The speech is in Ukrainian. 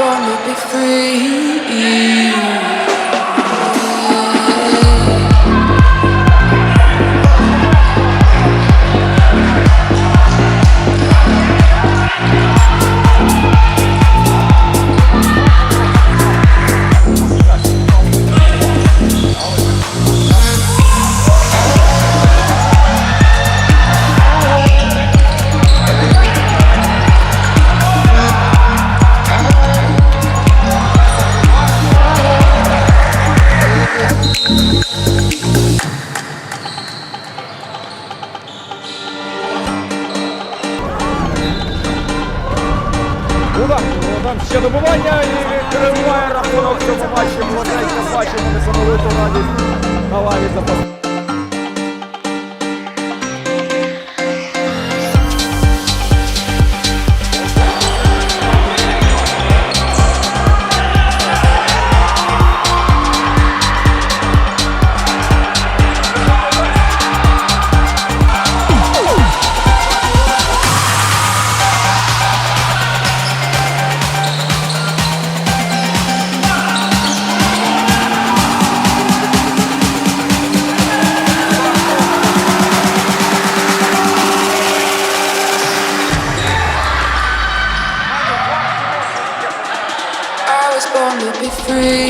wanna be free. Там ще добування і відкриває рахунок в цьому матчі. Молоденько бачимо несамовиту радість на лаві запас. will be free.